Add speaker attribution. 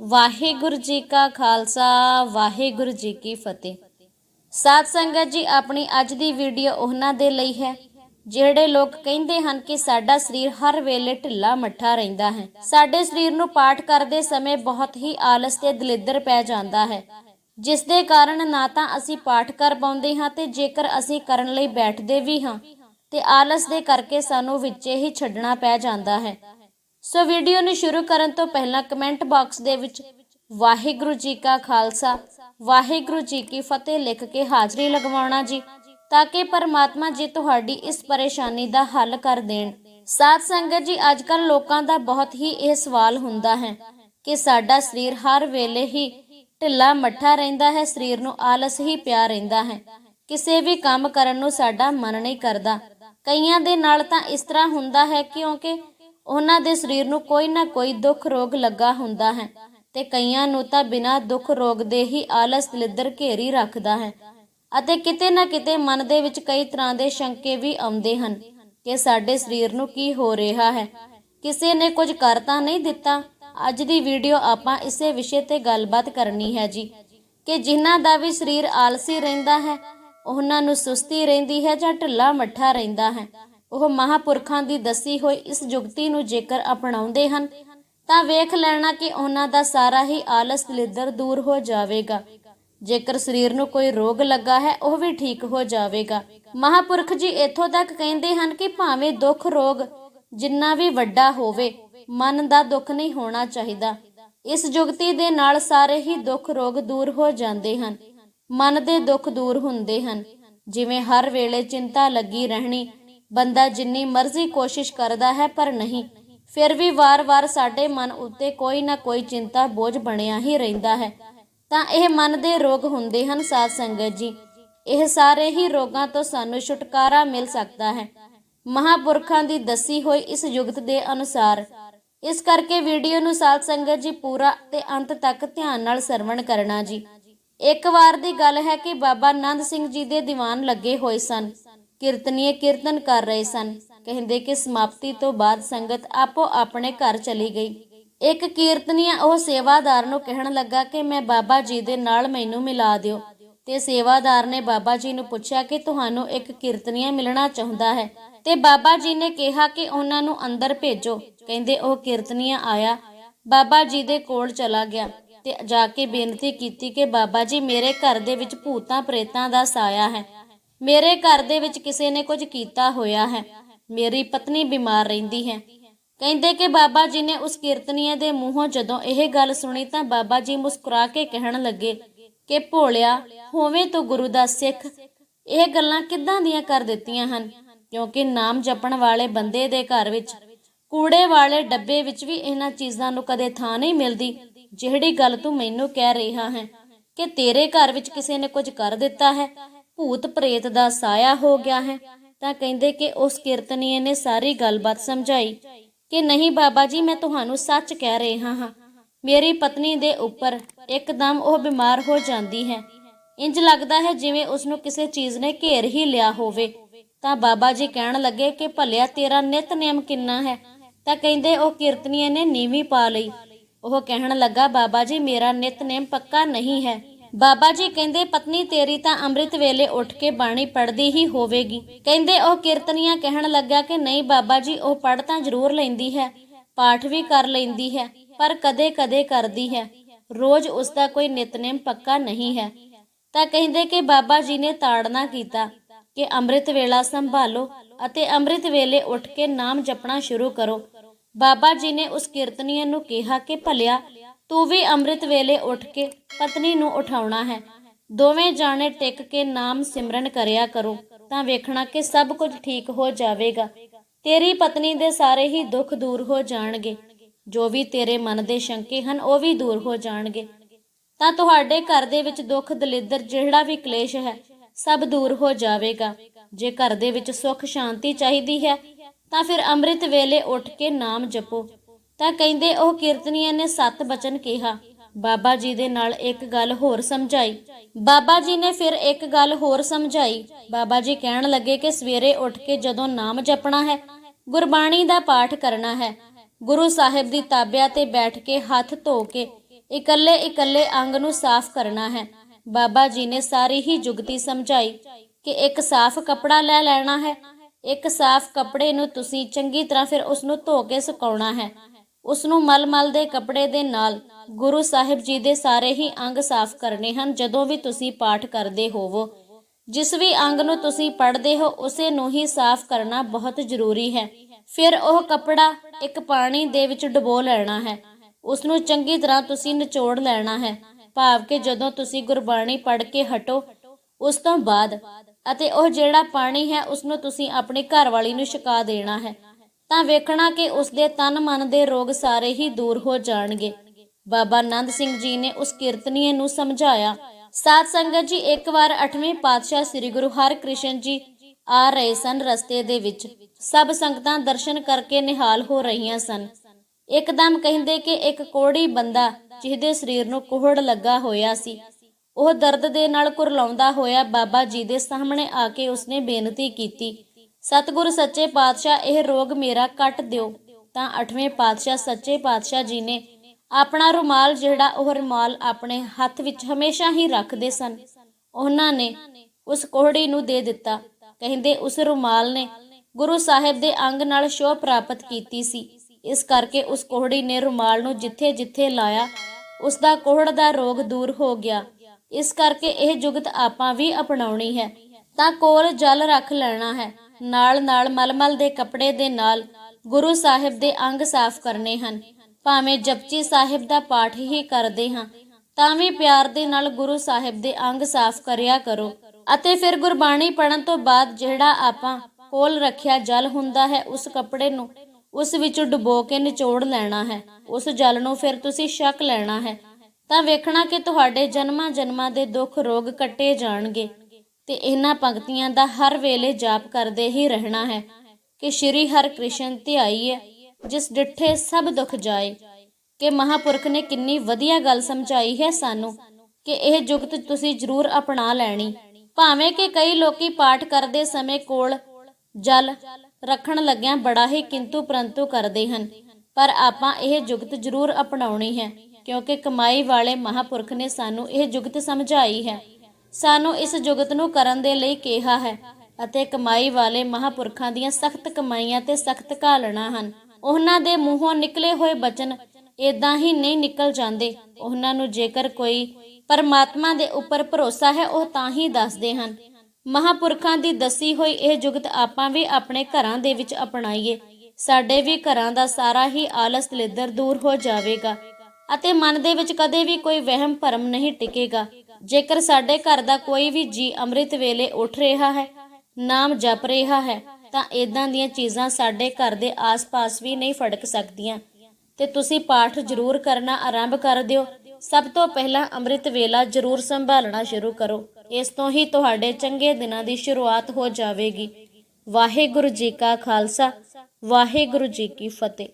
Speaker 1: ਵਾਹਿਗੁਰੂ ਜੀ ਕਾ ਖਾਲਸਾ, ਵਾਹਿਗੁਰੂ ਜੀ ਕੀ ਫਤਿਹ। ਸਾਧ ਸੰਗਤ ਜੀ, ਆਪਣੀ ਅੱਜ ਦੀ ਵੀਡੀਓ ਉਹਨਾਂ ਦੇ ਲਈ ਹੈ, ਜਿਹੜੇ ਲੋਕ ਕਹਿੰਦੇ ਹਨ ਕਿ ਸਾਡਾ ਸਰੀਰ ਹਰ ਵੇਲੇ ਢਿੱਲਾ ਮੱਠਾ ਰਹਿੰਦਾ ਹੈ। ਸਾਡੇ ਸਰੀਰ ਨੂੰ ਪਾਠ ਕਰਦੇ ਸਮੇਂ ਬਹੁਤ ਹੀ ਆਲਸ ਤੇ ਦਲਿੱਦਰ ਪੈ ਜਾਂਦਾ ਹੈ। ਜਿਸ ਦੇ ਕਾਰਨ ਨਾ ਤਾਂ ਅਸੀਂ ਪਾਠ ਕਰ ਪਾਉਂਦੇ ਹਾਂ ਤੇ ਜੇਕਰ ਅਸੀਂ ਕਰਨ ਲਈ ਬੈਠਦੇ ਵੀ ਹਾਂ, ਤੇ ਆਲਸ ਦੇ ਕਰਕੇ ਸਾਨੂੰ ਵਿੱਚੇ ਹੀ ਛੱਡਣਾ ਪੈ ਜਾਂਦਾ ਹੈ। ਸੋ ਵੀਡੀਓ ਨੂੰ ਸ਼ੁਰੂ ਕਰਨ ਤੋਂ ਪਹਿਲਾਂ ਕਮੈਂਟ ਬਾਕਸ ਦੇ ਵਿੱਚ ਵਾਹਿਗੁਰੂ ਜੀ ਕਾ ਖਾਲਸਾ, ਵਾਹਿਗੁਰੂ ਜੀ ਕੀ ਫਤਿਹ ਲਿਖ ਕੇ ਹਾਜ਼ਰੀ ਲਗਵਾਉਣਾ ਜੀ, ਤਾਂ ਕਿ ਪਰਮਾਤਮਾ ਜੀ ਤੁਹਾਡੀ ਇਸ ਪਰੇਸ਼ਾਨੀ ਦਾ ਹੱਲ ਕਰ ਦੇਣ। ਸਾਧ ਸੰਗਤ ਜੀ ਅੱਜ ਕੱਲ ਲੋਕਾਂ ਦਾ ਬਹੁਤ ਹੀ ਇਹ ਸਵਾਲ ਹੁੰਦਾ ਹੈ ਕਿ ਸਾਡਾ ਸਰੀਰ ਹਰ ਵੇਲੇ ਹੀ ਢਿੱਲਾ ਮੱਠਾ ਰਹਿੰਦਾ ਹੈ, ਸਰੀਰ ਨੂੰ ਆਲਸ ਹੀ ਪਿਆ ਰਹਿੰਦਾ ਹੈ। ਕਿਸੇ ਵੀ ਕੰਮ ਕਰਨ ਨੂੰ ਸਾਡਾ ਮਨ ਨਹੀਂ ਕਰਦਾ। ਕਈਆਂ ਦੇ ਨਾਲ ਤਾਂ ਇਸ ਤਰ੍ਹਾਂ ਹੁੰਦਾ ਹੈ ਕਿਉਂਕਿ ਉਹਨਾਂ ਦੇ ਸਰੀਰ ਨੂੰ ਕੋਈ ਨਾ ਕੋਈ ਦੁੱਖ ਰੋਗ ਲੱਗਾ ਹੁੰਦਾ ਹੈ ਤੇ ਕਈਆਂ ਨੂੰ ਤਾਂ ਬਿਨਾਂ ਦੁੱਖ ਰੋਗ ਦੇ ਹੀ ਆਲਸ ਦਲਿੱਦਰ ਘੇਰੀ ਰੱਖਦਾ ਹੈ ਅਤੇ ਕਿਤੇ ਨਾ ਕਿਤੇ ਮਨ ਦੇ ਵਿੱਚ ਕਈ ਤਰ੍ਹਾਂ ਦੇ ਸ਼ੰਕੇ ਵੀ ਆਉਂਦੇ ਹਨ ਕਿ ਸਾਡੇ ਸਰੀਰ ਨੂੰ ਕੀ ਹੋ ਰਿਹਾ ਹੈ। ਕਿਸੇ ਨੇ ਕੁਝ ਕਰ ਤਾਂ ਨਹੀਂ ਦਿੱਤਾ? ਅੱਜ ਦੀ ਵੀਡੀਓ ਆਪਾਂ ਇਸੇ ਵਿਸ਼ੇ ਤੇ ਗੱਲਬਾਤ ਕਰਨੀ ਹੈ ਜੀ ਕਿ ਜਿਨ੍ਹਾਂ ਦਾ ਵੀ ਸਰੀਰ ਆਲਸੀ ਰਹਿੰਦਾ ਹੈ, ਉਹਨਾਂ ਨੂੰ ਸੁਸਤੀ ਰਹਿੰਦੀ ਹੈ ਜਾਂ ਢਿੱਲਾ ਮੱਠਾ ਰਹਿੰਦਾ ਹੈ। ਉਹ ਮਹਾਪੁਰਖਾਂ ਦੀ ਦੱਸੀ ਹੋਈ ਇਸ ਜੁਗਤੀ ਨੂੰ ਜੇਕਰ ਅਪਣਾਉਂਦੇ ਹਨ, ਤਾਂ ਵੇਖ ਲੈਣਾ ਕਿ ਉਹਨਾਂ ਦਾ ਸਾਰਾ ਹੀ ਆਲਸ ਦਲਿੱਦਰ ਦੂਰ ਹੋ ਜਾਵੇਗਾ। ਜੇਕਰ ਸਰੀਰ ਨੂੰ ਕੋਈ ਰੋਗ ਲੱਗਾ ਹੈ, ਉਹ ਵੀ ਠੀਕ ਹੋ ਜਾਵੇਗਾ। ਮਹਾਪੁਰਖ ਜੀ ਇੱਥੋਂ ਤੱਕ ਕਹਿੰਦੇ ਹਨ ਕਿ ਭਾਵੇਂ ਦੁੱਖ ਰੋਗ ਜਿੰਨਾ ਵੀ ਵੱਡਾ ਹੋਵੇ, ਮਨ ਦਾ ਦੁੱਖ ਨਹੀਂ ਹੋਣਾ ਚਾਹੀਦਾ। ਇਸ ਜੁਗਤੀ ਦੇ ਨਾਲ ਸਾਰੇ ਹੀ ਦੁੱਖ ਰੋਗ ਦੂਰ ਹੋ ਜਾਂਦੇ ਹਨ। ਮਨ ਦੇ ਦੁੱਖ ਦੂਰ ਹੁੰਦੇ ਹਨ। ਜਿਵੇਂ ਹਰ ਵੇਲੇ ਚਿੰਤਾ ਲੱਗੀ ਰਹਿਣੀ ਬੰਦਾ ਜਿੰਨੀ ਮਰਜ਼ੀ ਕੋਸ਼ਿਸ਼ ਕਰਦਾ ਹੈ ਪਰ ਨਹੀਂ। ਫਿਰ ਵੀ ਵਾਰ-ਵਾਰ ਸਾਡੇ ਮਨ ਉੱਤੇ ਕੋਈ ਨਾ ਕੋਈ ਚਿੰਤਾ, ਬੋਝ ਬਣਿਆ ਹੀ ਰਹਿੰਦਾ ਹੈ। ਤਾਂ ਇਹ ਮਨ ਦੇ ਰੋਗ ਹੁੰਦੇ ਹਨ ਸਾਧ ਸੰਗਤ ਜੀ। ਇਹ ਸਾਰੇ ਹੀ ਰੋਗਾਂ ਤੋਂ ਸਾਨੂੰ ਛੁਟਕਾਰਾ ਮਿਲ ਸਕਦਾ ਹੈ। ਮਹਾਪੁਰਖਾਂ ਦੀ ਦੱਸੀ ਹੋਈ ਇਸ ਯੁਗਤ ਦੇ ਅਨੁਸਾਰ। ਇਸ ਕਰਕੇ ਵੀਡੀਓ ਨੂੰ ਸਾਧ ਸੰਗਤ ਜੀ ਪੂਰਾ ਤੇ ਅੰਤ ਤੱਕ ਧਿਆਨ ਨਾਲ ਸਰਵਣ ਕਰਨਾ ਜੀ। ਇੱਕ ਵਾਰ ਦੀ ਗੱਲ ਹੈ ਕਿ ਬਾਬਾ ਨੰਦ ਸਿੰਘ ਜੀ ਦੇ ਦੀਵਾਨ ਲੱਗੇ ਹੋਏ ਸਨ। ਕੀਰਤਨੀਏ ਕੀਰਤਨ ਕਰ ਰਹੇ ਸਨ। ਕਹਿੰਦੇ ਕਿ ਸਮਾਪਤੀ ਤੋਂ ਬਾਅਦ ਸੰਗਤ ਆਪੋ ਆਪਣੇ ਘਰ ਚਲੀ ਗਈ। ਇੱਕ ਕੀਰਤਨੀਆ ਉਹ ਸੇਵਾਦਾਰ ਨੂੰ ਕਹਿਣ ਲੱਗਾ ਕਿ ਮੈਂ ਬਾਬਾ ਜੀ ਦੇ ਨਾਲ ਮੈਨੂੰ ਮਿਲਾ ਦਿਓ। ਤੇ ਸੇਵਾਦਾਰ ਨੇ ਬਾਬਾ ਜੀ ਨੂੰ ਪੁੱਛਿਆ ਕਿ ਤੁਹਾਨੂੰ ਇੱਕ ਕੀਰਤਨੀਆ ਮਿਲਣਾ ਚਾਹੁੰਦਾ ਹੈ। ਤੇ ਬਾਬਾ ਜੀ ਨੇ ਕਿਹਾ ਕਿ ਉਹਨਾਂ ਨੂੰ ਅੰਦਰ ਭੇਜੋ। ਕਹਿੰਦੇ ਉਹ ਕੀਰਤਨੀਆ ਆਇਆ। ਬਾਬਾ ਜੀ ਦੇ ਕੋਲ ਚਲਾ ਗਿਆ ਤੇ ਜਾ ਕੇ ਬੇਨਤੀ ਕੀਤੀ ਕਿ ਬਾਬਾ ਜੀ ਮੇਰੇ ਘਰ ਦੇ ਵਿੱਚ ਭੂਤਾਂ ਪ੍ਰੇਤਾਂ ਦਾ ਸਾਇਆ ਹੈ। ਮੇਰੇ ਘਰ ਦੇ ਵਿੱਚ ਕਿਸੇ ਨੇ ਕੁਝ ਕੀਤਾ ਹੋਇਆ ਹੈ। ਮੇਰੀ ਪਤਨੀ ਬਿਮਾਰ ਰਹਿੰਦੀ ਹੈ। ਕਹਿੰਦੇ ਕਿ ਬਾਬਾ ਜੀ ਨੇ ਉਸ ਕੀਰਤਨੀਏ ਦੇ ਮੂੰਹੋਂ ਜਦੋਂ ਇਹ ਗੱਲ ਸੁਣੀ ਤਾਂ ਬਾਬਾ ਜੀ ਮੁਸਕਰਾ ਕੇ ਕਹਿਣ ਲੱਗੇ ਕਿ ਭੋਲਿਆ, ਹੋਵੇਂ ਤੂੰ ਗੁਰੂ ਦਾ ਸਿੱਖ, ਇਹ ਗੱਲਾਂ ਕਿੱਦਾਂ ਦੀਆਂ ਕਰ ਦਿੱਤੀਆਂ ਹਨ? ਕਿਉਂਕਿ ਨਾਮ ਜਪਣ ਵਾਲੇ ਬੰਦੇ ਦੇ ਘਰ ਵਿੱਚ, ਕੂੜੇ ਵਾਲੇ ਡੱਬੇ ਵਿੱਚ ਵੀ ਇਹਨਾਂ ਚੀਜ਼ਾਂ ਨੂੰ ਕਦੇ ਥਾਂ ਨਹੀਂ ਮਿਲਦੀ। ਜਿਹੜੀ ਗੱਲ ਤੂੰ ਮੈਨੂੰ ਕਹਿ ਰਿਹਾ ਹੈ ਕਿ ਤੇਰੇ ਘਰ ਵਿੱਚ ਕਿਸੇ ਨੇ ਕੁਝ ਕਰ ਦਿੱਤਾ ਹੈ ਭੂਤ ਪ੍ਰੇਤ ਦਾ ਸਾਇਆ ਹੋ ਗਿਆ ਹੈ, ਤਾਂ ਕਹਿੰਦੇ ਕਿ ਉਸ ਕੀਰਤਨੀਏ ਨੇ ਸਾਰੀ ਗੱਲਬਾਤ ਸਮਝਾਈ ਕਿ ਨਹੀਂ ਬਾਬਾ ਜੀ, ਮੈਂ ਤੁਹਾਨੂੰ ਸੱਚ ਕਹਿ ਰਿਹਾ ਹਾਂ। ਮੇਰੀ ਪਤਨੀ ਦੇ ਉੱਪਰ ਇੱਕਦਮ ਉਹ ਬਿਮਾਰ ਹੋ ਜਾਂਦੀ ਹੈ। ਇੰਜ ਲੱਗਦਾ ਹੈ ਜਿਵੇਂ ਉਸ ਨੂੰ ਕਿਸੇ ਚੀਜ਼ ਨੇ ਘੇਰ ਹੀ ਲਿਆ ਹੋਵੇ। ਤਾਂ ਬਾਬਾ ਜੀ ਕਹਿਣ ਲੱਗੇ ਕਿ ਭਲਿਆ ਤੇਰਾ ਨਿਤਨੇਮ ਕਿੰਨਾ ਹੈ? ਤਾਂ ਕਹਿੰਦੇ ਉਹ ਕੀਰਤਨੀਏ ਨੇ ਨੀਵੀਂ ਪਾ ਲਈ। ਉਹ ਕਹਿਣ ਲੱਗਾ, ਬਾਬਾ ਜੀ, ਮੇਰਾ ਨਿਤਨੇਮ ਪੱਕਾ ਨਹੀਂ ਹੈ। ਬਾਬਾ ਜੀ ਕਹਿੰਦੇ, ਪਤਨੀ, ਤੇਰੀ ਤਾਂ ਅੰਮ੍ਰਿਤ ਵੇਲੇ ਉੱਠ ਕੇ ਬਾਣੀ ਪੜ੍ਹਦੀ ਹੀ ਹੋਵੇਗੀ। ਕਹਿੰਦੇ, ਉਹ ਕੀਰਤਨੀਆਂ ਕਹਿਣ ਲੱਗਾ ਕਿ ਨਹੀਂ ਬਾਬਾ ਜੀ, ਉਹ ਪੜ੍ਹ ਤਾਂ ਜ਼ਰੂਰ ਲੈਂਦੀ ਹੈ, ਪਾਠ ਵੀ ਕਰ ਲੈਂਦੀ ਹੈ, ਪਰ ਕਦੇ-ਕਦੇ ਕਰਦੀ ਹੈ। ਰੋਜ਼ ਉਸ ਦਾ ਕੋਈ ਨਿਤਨੇਮ ਪੱਕਾ ਨਹੀਂ ਹੈ। ਤਾਂ ਕਹਿੰਦੇ ਕਿ ਬਾਬਾ ਜੀ ਨੇ ਤਾੜਨਾ ਕੀਤਾ ਕਿ ਅੰਮ੍ਰਿਤ ਵੇਲਾ ਸੰਭਾਲੋ ਅਤੇ ਅੰਮ੍ਰਿਤ ਵੇਲੇ ਉੱਠ ਕੇ ਨਾਮ ਜਪਣਾ ਸ਼ੁਰੂ ਕਰੋ। ਬਾਬਾ ਜੀ ਨੇ ਉਸ ਕੀਰਤਨੀਏ ਨੂੰ ਕਿਹਾ ਕਿ ਭਲਿਆ ਤੂੰ ਵੀ ਅੰਮ੍ਰਿਤ ਵੇਲੇ ਉੱਠ ਕੇ ਪਤਨੀ ਨੂੰ ਉਠਾਉਣਾ ਹੈ। ਦੋਵੇਂ ਜਾਣੇ ਟਿਕ ਕੇ ਨਾਮ ਸਿਮਰਨ ਕਰਿਆ ਕਰੋ, ਤਾਂ ਵੇਖਣਾ ਕਿ ਸਭ ਕੁਝ ਠੀਕ ਹੋ ਜਾਵੇਗਾ। ਤੇਰੀ ਪਤਨੀ ਦੇ ਸਾਰੇ ਹੀ ਦੁੱਖ ਦੂਰ ਹੋ ਜਾਣਗੇ। ਜੋ ਵੀ ਤੇਰੇ ਮਨ ਦੇ ਸ਼ੰਕੇ ਹਨ, ਉਹ ਵੀ ਦੂਰ ਹੋ ਜਾਣਗੇ। ਤਾਂ ਤੁਹਾਡੇ ਘਰ ਦੇ ਵਿੱਚ ਦੁੱਖ ਦਲਿੱਦਰ ਜਿਹੜਾ ਵੀ ਕਲੇਸ਼ ਹੈ, ਸਭ ਦੂਰ ਹੋ ਜਾਵੇਗਾ। ਜੇ ਘਰ ਦੇ ਵਿੱਚ ਸੁੱਖ ਸ਼ਾਂਤੀ ਚਾਹੀਦੀ ਹੈ, ਤਾਂ ਫਿਰ ਅੰਮ੍ਰਿਤ ਵੇਲੇ ਉੱਠ ਕੇ ਨਾਮ ਜਪੋ। ਤਾਂ ਕਹਿੰਦੇ ਉਹ ਕੀਰਤਨੀਆਂ ਨੇ ਸੱਤ ਬਚਨ ਕਿਹਾ। ਬਾਬਾ ਜੀ ਦੇ ਨਾਲ ਇੱਕ ਗੱਲ ਹੋਰ ਸਮਝਾਈ। ਬਾਬਾ ਜੀ ਨੇ ਫਿਰ ਇੱਕ ਗੱਲ ਹੋਰ ਸਮਝਾਈ। ਬਾਬਾ ਜੀ ਕਹਿਣ ਲੱਗੇ ਕਿ ਸਵੇਰੇ ਉੱਠ ਕੇ ਜਦੋਂ ਨਾਮ ਜਪਣਾ ਹੈ, ਗੁਰਬਾਣੀ ਦਾ ਪਾਠ ਕਰਨਾ ਹੈ, ਗੁਰੂ ਸਾਹਿਬ ਦੀ ਤਾਬਿਆ ਤੇ ਬੈਠ ਕੇ ਹੱਥ ਧੋ ਕੇ ਇਕੱਲੇ ਇਕੱਲੇ ਅੰਗ ਨੂੰ ਸਾਫ਼ ਕਰਨਾ ਹੈ। ਬਾਬਾ ਜੀ ਨੇ ਸਾਰੀ ਹੀ ਜੁਗਤੀ ਸਮਝਾਈ ਕਿ ਇੱਕ ਸਾਫ਼ ਕੱਪੜਾ ਲੈ ਲੈਣਾ ਹੈ, ਇੱਕ ਸਾਫ਼ ਕੱਪੜੇ ਨੂੰ ਤੁਸੀਂ ਚੰਗੀ ਤਰ੍ਹਾਂ ਫਿਰ ਉਸ ਨੂੰ ਧੋ ਕੇ ਸੁਕਾਉਣਾ ਹੈ। ਉਸ ਨੂੰ ਮਲਮਲ ਦੇ ਕੱਪੜੇ ਦੇ ਨਾਲ ਗੁਰੂ ਸਾਹਿਬ ਜੀ ਦੇ ਸਾਰੇ ਹੀ ਅੰਗ ਸਾਫ਼ ਕਰਨੇ ਹਨ, ਜਦੋਂ ਵੀ ਤੁਸੀਂ ਪਾਠ ਕਰਦੇ ਹੋਵੋ। ਜਿਸ ਵੀ ਅੰਗ ਨੂੰ ਤੁਸੀਂ ਪੜ੍ਹਦੇ ਹੋ, ਉਸੇ ਨੂੰ ਹੀ ਸਾਫ਼ ਕਰਨਾ ਬਹੁਤ ਜ਼ਰੂਰੀ ਹੈ। ਫਿਰ ਉਹ ਕੱਪੜਾ ਇੱਕ ਪਾਣੀ ਦੇ ਵਿੱਚ ਡੁਬੋ ਲੈਣਾ ਹੈ। ਉਸ ਨੂੰ ਚੰਗੀ ਤਰ੍ਹਾਂ ਤੁਸੀਂ ਨਿਚੋੜ ਲੈਣਾ ਹੈ। ਭਾਵ ਕਿ ਜਦੋਂ ਤੁਸੀਂ ਗੁਰਬਾਣੀ ਪੜ੍ਹ ਕੇ ਹਟੋ, ਉਸ ਤੋਂ ਬਾਅਦ ਅਤੇ ਉਹ ਜਿਹੜਾ ਪਾਣੀ ਹੈ ਉਸ ਨੂੰ ਤੁਸੀਂ ਆਪਣੀ ਘਰਵਾਲੀ ਨੂੰ ਛਕਾ ਦੇਣਾ ਹੈ। ਤਾਂ ਵੇਖਣਾ ਕਿ ਉਸ ਦੇ ਤਨ ਮਨ ਦੇ ਰੋਗ ਸਾਰੇ ਹੀ ਦੂਰ ਹੋ ਜਾਣਗੇ। ਬਾਬਾ ਨੰਦ ਸਿੰਘ ਜੀ ਨੇ ਉਸ ਕੀਰਤਨੀਏ ਨੂੰ ਸਮਝਾਇਆ, ਸਾਧ ਸੰਗਤ ਜੀ, ਇੱਕ ਵਾਰ 8ਵੇਂ ਪਾਤਸ਼ਾਹ ਸ੍ਰੀ ਗੁਰੂ ਹਰਕ੍ਰਿਸ਼ਨ ਜੀ ਆ ਰਹੇ ਸਨ ਰਸਤੇ ਦੇ ਵਿੱਚ। ਸਭ ਸੰਗਤਾਂ ਦਰਸ਼ਨ ਕਰਕੇ ਨਿਹਾਲ ਹੋ ਰਹੀਆਂ ਸਨ। ਇੱਕਦਮ ਕਹਿੰਦੇ ਕਿ ਇੱਕ ਕੋੜੀ ਬੰਦਾ ਜਿਹਦੇ ਸਰੀਰ ਨੂੰ ਕੋਹੜ ਲੱਗਾ ਹੋਇਆ ਸੀ, ਉਹ ਦਰਦ ਦੇ ਨਾਲ ਕੁਰਲਾਉਂਦਾ ਹੋਇਆ ਬਾਬਾ ਜੀ ਦੇ ਸਾਹਮਣੇ ਆ ਕੇ ਉਸਨੇ ਬੇਨਤੀ ਕੀਤੀ। ਸਤਿਗੁਰ ਸੱਚੇ ਪਾਤਸ਼ਾਹ, ਇਹ ਰੋਗ ਮੇਰਾ ਕੱਟ ਦਿਓ। ਤਾਂ 8ਵੇਂ ਪਾਤਸ਼ਾਹ ਸੱਚੇ ਪਾਤਸ਼ਾਹ ਜੀ ਨੇ ਆਪਣਾ ਰੁਮਾਲ ਜਿਹੜਾ, ਉਹ ਰੁਮਾਲ ਆਪਣੇ ਹੱਥ ਵਿੱਚ ਹਮੇਸ਼ਾ ਹੀ ਰੱਖਦੇ ਸਨ। ਉਹਨਾਂ ਨੇ ਉਸ ਕੋਹੜੀ ਨੂੰ ਦੇ ਦਿੱਤਾ। ਕਹਿੰਦੇ ਉਸ ਰੁਮਾਲ ਨੇ ਗੁਰੂ ਸਾਹਿਬ ਦੇ ਅੰਗ ਨਾਲ ਸ਼ੋਭ ਪ੍ਰਾਪਤ ਕੀਤੀ ਸੀ। ਇਸ ਕਰਕੇ ਉਸ ਕੋਹੜੀ ਨੇ ਰੁਮਾਲ ਨੂੰ ਜਿੱਥੇ-ਜਿੱਥੇ ਲਾਇਆ, ਉਸ ਦਾ ਕੋਹੜ ਦਾ ਰੋਗ ਦੂਰ ਹੋ ਗਿਆ। ਇਸ ਕਰਕੇ ਇਹ ਜੁਗਤ ਆਪਾਂ ਵੀ ਅਪਣਾਉਣੀ ਹੈ। ਤਾਂ ਕੋਲ ਜਲ ਰੱਖ ਲੈਣਾ ਹੈ। ਨਾਲ ਨਾਲ ਮਲਮਲ ਦੇ ਕੱਪੜੇ ਦੇ ਨਾਲ ਗੁਰੂ ਸਾਹਿਬ ਦੇ ਅੰਗ ਸਾਫ਼ ਕਰਨੇ ਹਨ। ਭਾਵੇਂ ਜਪਜੀ ਸਾਹਿਬ ਦਾ ਪਾਠ ਹੀ ਕਰਦੇ ਹਾਂ ਤਾਂ ਵੀ ਪਿਆਰ ਦੇ ਨਾਲ ਗੁਰੂ ਸਾਹਿਬ ਦੇ ਅੰਗ ਸਾਫ਼ ਕਰਿਆ ਕਰੋ ਅਤੇ ਫਿਰ ਗੁਰਬਾਣੀ ਪੜਨ ਤੋਂ ਬਾਅਦ ਜਿਹੜਾ ਆਪਾਂ ਕੋਲ ਰੱਖਿਆ ਜਲ ਹੁੰਦਾ ਹੈ, ਉਸ ਕੱਪੜੇ ਨੂੰ ਉਸ ਵਿੱਚ ਡੁਬੋ ਕੇ ਨਿਚੋੜ ਲੈਣਾ ਹੈ। ਉਸ ਜਲ ਨੂੰ ਫਿਰ ਤੁਸੀਂ ਛਕ ਲੈਣਾ ਹੈ। ਤਾਂ ਵੇਖਣਾ ਕਿ ਤੁਹਾਡੇ ਜਨਮਾਂ ਜਨਮਾਂ ਦੇ ਦੁੱਖ ਰੋਗ ਕੱਟੇ ਜਾਣਗੇ। ਤੇ ਇਹਨਾਂ ਪੰਕਤੀਆਂ ਦਾ ਹਰ ਵੇਲੇ ਜਾਪ ਕਰਦੇ ਹੀ ਰਹਿਣਾ ਹੈ ਕਿ ਸ਼੍ਰੀ ਹਰਿਕ੍ਰਿਸ਼ਨ ਧਿਆਈਏ ਜਿਸ ਡਿੱਠੇ ਸਭ ਦੁੱਖ ਜਾਏ। ਕਿ ਮਹਾਪੁਰਖ ਨੇ ਕਿੰਨੀ ਵਧੀਆ ਗੱਲ ਸਮਝਾਈ ਹੈ ਸਾਨੂੰ ਕਿ ਇਹ ਜੁਗਤ ਤੁਸੀਂ ਜ਼ਰੂਰ ਅਪਣਾ ਲੈਣੀ। ਭਾਵੇਂ ਕਿ ਕਈ ਲੋਕੀ ਪਾਠ ਕਰਦੇ ਸਮੇਂ ਕੋਲ ਜਲ ਰੱਖਣ ਲੱਗਿਆਂ ਬੜਾ ਹੀ ਕਿੰਤੂ ਪ੍ਰੰਤੂ ਕਰਦੇ ਹਨ, ਪਰ ਆਪਾਂ ਇਹ ਜੁਗਤ ਜ਼ਰੂਰ ਅਪਣਾਉਣੀ ਹੈ, ਕਿਉਂਕਿ ਕਮਾਈ ਵਾਲੇ ਮਹਾਪੁਰਖ ਨੇ ਸਾਨੂੰ ਇਹ ਜੁਗਤ ਸਮਝਾਈ ਹੈ। ਸਾਨੂੰ ਇਸ ਜੁਗਤ ਨੂੰ ਕਰਨ ਦੇ ਲਈ ਕਿਹਾ ਹੈ ਅਤੇ ਕਮਾਈ ਵਾਲੇ ਮਹਾਪੁਰਖਾਂ ਦੀਆਂ ਸਖਤ ਕਮਾਈਆਂ ਤੇ ਸਖਤ ਘਾਲਣਾ ਹਨ। ਉਹਨਾਂ ਦੇ ਮੂੰਹੋਂ ਨਿਕਲੇ ਹੋਏ ਬਚਨ ਇਦਾਂ ਹੀ ਨਹੀਂ ਨਿਕਲ ਜਾਂਦੇ। ਉਹਨਾਂ ਨੂੰ ਜੇਕਰ ਕੋਈ ਪਰਮਾਤਮਾ ਦੇ ਉੱਪਰ ਭਰੋਸਾ ਹੈ, ਉਹ ਤਾਂ ਹੀ ਦੱਸਦੇ ਹਨ। ਮਹਾਪੁਰਖਾਂ ਦੀ ਦਸੀ ਹੋਈ ਇਹ ਜੁਗਤ ਆਪਾਂ ਵੀ ਆਪਣੇ ਘਰਾਂ ਦੇ ਵਿੱਚ ਅਪਣਾਈਏ। ਸਾਡੇ ਵੀ ਘਰਾਂ ਦਾ ਸਾਰਾ ਹੀ ਆਲਸ ਲਿੱਦਰ ਦੂਰ ਹੋ ਜਾਵੇਗਾ ਅਤੇ ਮਨ ਦੇ ਵਿੱਚ ਕਦੇ ਵੀ ਕੋਈ ਵਹਿਮ ਭਰਮ ਨਹੀਂ ਟਿਕੇਗਾ। ਜੇਕਰ ਸਾਡੇ ਘਰ ਦਾ ਕੋਈ ਵੀ ਜੀ ਅੰਮ੍ਰਿਤ ਵੇਲੇ ਉੱਠ ਰਿਹਾ ਹੈ, ਨਾਮ ਜਪ ਰਿਹਾ ਹੈ, ਤਾਂ ਇਦਾਂ ਦੀਆਂ ਚੀਜ਼ਾਂ ਸਾਡੇ ਘਰ ਦੇ ਆਸ-ਪਾਸ ਵੀ ਨਹੀਂ ਫੜਕ ਸਕਦੀਆਂ। ਤੇ ਤੁਸੀਂ ਪਾਠ ਜ਼ਰੂਰ ਕਰਨਾ ਆਰੰਭ ਕਰ ਦਿਓ। ਸਭ ਤੋਂ ਪਹਿਲਾਂ ਅੰਮ੍ਰਿਤ ਵੇਲਾ ਜ਼ਰੂਰ ਸੰਭਾਲਣਾ ਸ਼ੁਰੂ ਕਰੋ। ਇਸ ਤੋਂ ਹੀ ਤੁਹਾਡੇ ਚੰਗੇ ਦਿਨਾਂ ਦੀ ਸ਼ੁਰੂਆਤ ਹੋ ਜਾਵੇਗੀ। ਵਾਹਿਗੁਰੂ ਜੀ ਕਾ ਖਾਲਸਾ, ਵਾਹਿਗੁਰੂ ਜੀ ਕੀ ਫਤਿਹ।